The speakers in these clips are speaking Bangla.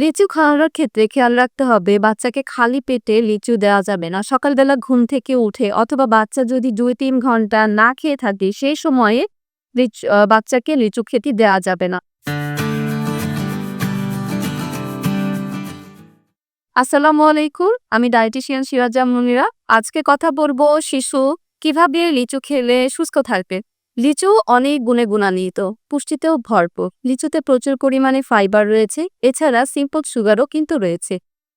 লিচু খাওয়ানোর ক্ষেত্রে খেয়াল রাখতে হবে, বাচ্চাকে খালি পেটে লিচু দেওয়া যাবে না। সকালবেলা ঘুম থেকে উঠে অথবা বাচ্চা যদি দুই তিন ঘণ্টা না খেয়ে থাকে সেই সময়ে বাচ্চাকে লিচু খেতে দেওয়া যাবে না। আসসালামু আলাইকুম, আমি ডায়েটিশিয়ান সিরাজা মুনিরা। আজকে কথা বলব শিশু কীভাবে লিচু খেলে সুস্থ থাকবে। লিচু অনেক গুণে গুণান্বিত, পুষ্টিতেও ভরপুর। লিচুতে প্রচুর পরিমাণে ফাইবার রয়েছে, এছাড়া সিম্পল সুগারও কিন্তু রয়েছে।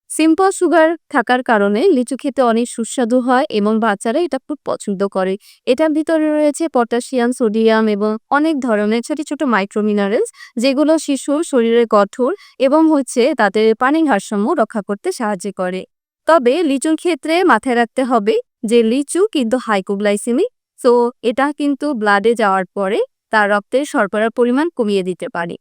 সিম্পল সুগার থাকার কারণে লিচু খেতে অনেক সুস্বাদু হয় এবং বাচ্চারা এটা খুব পছন্দ করে। এটার ভিতরে রয়েছে পটাশিয়াম, সোডিয়াম এবং অনেক ধরনের ছোট ছোট মাইক্রো মিনারেলস যেগুলো শিশুর শরীরে কঠোর এবং হচ্ছে তাদের পানির ভারসাম্য রক্ষা করতে সাহায্য করে। তবে লিচুর ক্ষেত্রে মাথায় রাখতে হবে যে লিচু কিন্তু হাইকোগ্লাইসেমিক সো এটা কিন্তু ব্লাডে যাওয়ার পরে তার রক্তের শর্করার পরিমাণ কমিয়ে দিতে পারে।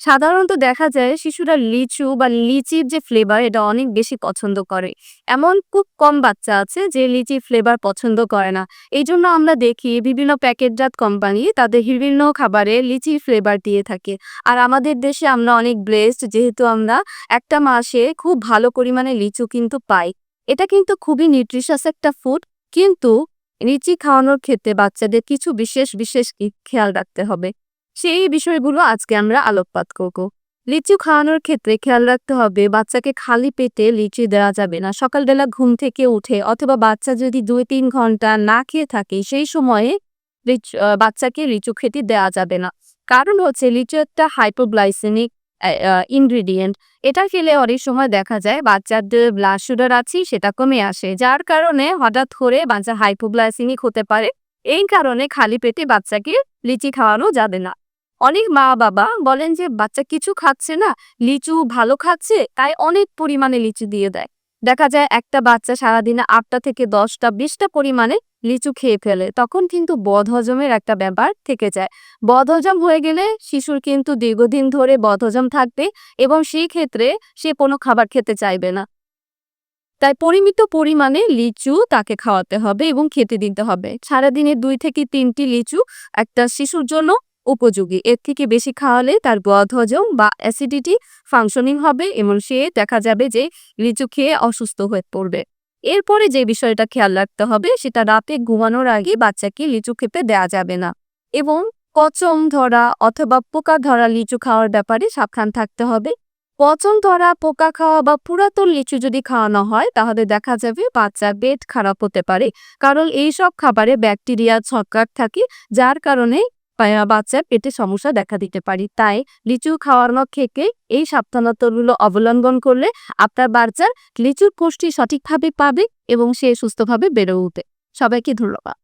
সাধারণত দেখা যায় শিশুরা লিচু বা লিচির যে ফ্লেভার এটা অনেক বেশি পছন্দ করে। এমন খুব কম বাচ্চা আছে যে লিচি ফ্লেভার পছন্দ করে না। এই জন্য আমরা দেখি বিভিন্ন প্যাকেটজাত কোম্পানি তাদের বিভিন্ন খাবারে লিচি ফ্লেভার দিয়ে থাকে। আর আমাদের দেশে আমরা অনেক ব্লেসড যেহেতু আমরা একটা মাসে খুব ভালো পরিমাণে লিচু কিন্তু পাই। এটা কিন্তু খুবই নিউট্রিশাস একটা ফুড কিন্তু লিচি খাওয়ানোর ক্ষেত্রে বাচ্চাদের কিছু বিশেষ বিশেষ খেয়াল রাখতে হবে। সেই বিষয়গুলো আজকে আমরা আলোকপাত করব। লিচু খাওয়ানোর ক্ষেত্রে খেয়াল রাখতে হবে, বাচ্চাকে খালি পেটে লিচু দেওয়া যাবে না। সকালবেলা ঘুম থেকে উঠে অথবা বাচ্চা যদি দুই, তিন ঘণ্টা না খেয়ে থাকে, সেই সময়ে বাচ্চাকে লিচু খেতে দেওয়া যাবে না। কারণ হচ্ছে লিচু একটা হাইপোগ্লাইসেমিক ইনগ্রিডিয়েন্ট এটা খেলে অনেক সময় দেখা যায় বাচ্চাদের ব্লাড সুগার আছে, সেটা কমে আসে। যার কারণে হঠাৎ করে বাচ্চা হাইপোগ্লাইসেমিক হতে পারে। এই কারণে খালি পেটে বাচ্চাকে লিচি খাওয়ানো যাবে না। অনেক মা বাবা বলেন যে, বাচ্চা কিছু খাচ্ছে না, লিচু ভালো খাচ্ছে, তাই অনেক পরিমাণে লিচু দিয়ে দেয়। দেখা যায় একটা বাচ্চা সারাদিনে আটটা থেকে দশটা, বিশটা পরিমাণে লিচু খেয়ে ফেলে। তখন কিন্তু বদহজমের একটা ব্যাপার থেকে যায়। বদহজম হয়ে গেলে শিশুর কিন্তু দীর্ঘদিন ধরে বদহজম থাকবে এবং সেই ক্ষেত্রে সে কোনো খাবার খেতে চাইবে না। তাই পরিমিত পরিমাণে লিচু তাকে খাওয়াতে হবে এবং খেতে দিতে হবে। সারাদিনে দুই থেকে তিনটি লিচু একটা শিশুর জন্য উপযোগী। এর থেকে বেশি খাওয়ালে তার বদহজম বা অ্যাসিডিটি ফাংশনিং হবে এবং সে দেখা যাবে যে লিচু খেয়ে অসুস্থ হয়ে পড়বে। এরপরে যে বিষয়টা খেয়াল রাখতে হবে সেটা রাতে ঘুমানোর আগে বাচ্চাকে লিচু খেতে দেয়া যাবে না এবং পচম ধরা অথবা পোকা ধরা লিচু খাওয়ার ব্যাপারে সাবধান থাকতে হবে। পচন ধরা, পোকা খাওয়া বা পুরাতন লিচু যদি খাওয়ানো হয় তাহলে দেখা যাবে বাচ্চার পেট খারাপ হতে পারে। কারণ এই সব খাবারে ব্যাকটেরিয়া ছক্কার থাকে, যার কারণে বাচ্চার পেটে সমস্যা দেখা দিতে পারে। তাই লিচু খাওয়ানো থেকে এই সাবধানতাগুলো অবলম্বন করলে আপনার বাচ্চার লিচুর পুষ্টি সঠিকভাবে পাবে এবং সে সুস্থভাবে বেড়ে উঠবে। সবাইকে ধন্যবাদ।